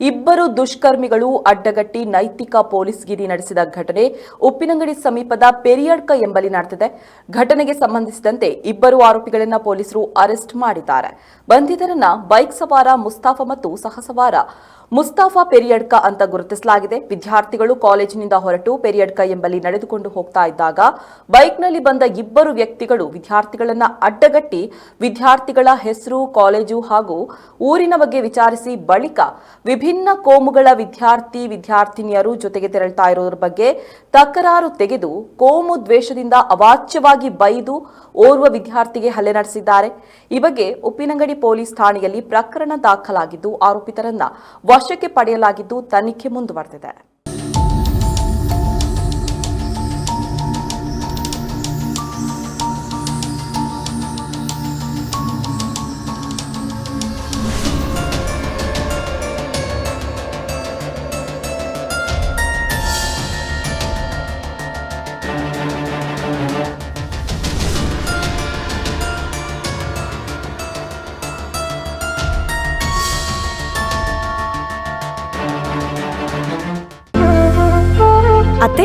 ಇಬ್ಬರು ದುಷ್ಕರ್ಮಿಗಳು ಅಡ್ಡಗಟ್ಟಿ ನೈತಿಕ ಪೊಲೀಸ್ಗಿರಿ ನಡೆಸಿದ ಘಟನೆ ಉಪ್ಪಿನಂಗಡಿ ಸಮೀಪದ ಪೆರಿಯಡ್ಕ ಎಂಬಲ್ಲಿ ನಡೆದಿದೆ. ಘಟನೆಗೆ ಸಂಬಂಧಿಸಿದಂತೆ ಇಬ್ಬರು ಆರೋಪಿಗಳನ್ನ ಪೊಲೀಸರು ಅರೆಸ್ಟ್ ಮಾಡಿದ್ದಾರೆ. ಬಂಧಿತರನ್ನ ಬೈಕ್ ಸವಾರ ಮುಸ್ತಾಫ ಮತ್ತು ಸಹಸವಾರ ಮುಸ್ತಾಫಾ ಪೆರಿಯಡ್ಕ ಅಂತ ಗುರುತಿಸಲಾಗಿದೆ. ವಿದ್ಯಾರ್ಥಿಗಳು ಕಾಲೇಜಿನಿಂದ ಹೊರಟು ಪೆರಿಯಡ್ಕ ಎಂಬಲ್ಲಿ ನಡೆದುಕೊಂಡು ಹೋಗ್ತಾ ಇದ್ದಾಗ ಬೈಕ್ನಲ್ಲಿ ಬಂದ ಇಬ್ಬರು ವ್ಯಕ್ತಿಗಳು ವಿದ್ಯಾರ್ಥಿಗಳನ್ನ ಅಡ್ಡಗಟ್ಟಿ ವಿದ್ಯಾರ್ಥಿಗಳ ಹೆಸರು, ಕಾಲೇಜು ಹಾಗೂ ಊರಿನ ಬಗ್ಗೆ ವಿಚಾರಿಸಿ ಬಳಿಕ ವಿಭಿನ್ನ ಕೋಮುಗಳ ವಿದ್ಯಾರ್ಥಿ ವಿದ್ಯಾರ್ಥಿನಿಯರು ಜೊತೆಗೆ ತೆರಳ್ತಾ ಇರೋದ್ರ ಬಗ್ಗೆ ತಕರಾರು ತೆಗೆದು ಕೋಮು ದ್ವೇಷದಿಂದ ಅವಾಚ್ಯವಾಗಿ ಬೈದು ಓರ್ವ ವಿದ್ಯಾರ್ಥಿಗೆ ಹಲ್ಲೆ ನಡೆಸಿದ್ದಾರೆ. ಈ ಬಗ್ಗೆ ಉಪ್ಪಿನಂಗಡಿ ಪೊಲೀಸ್ ಠಾಣೆಯಲ್ಲಿ ಪ್ರಕರಣ ದಾಖಲಾಗಿದ್ದು ಆರೋಪಿತರನ್ನ ವಶಕ್ಕೆ ಪಡೆಯಲಾಗಿದ್ದು ತನಿಖೆ ಮುಂದುವರೆದಿದೆ.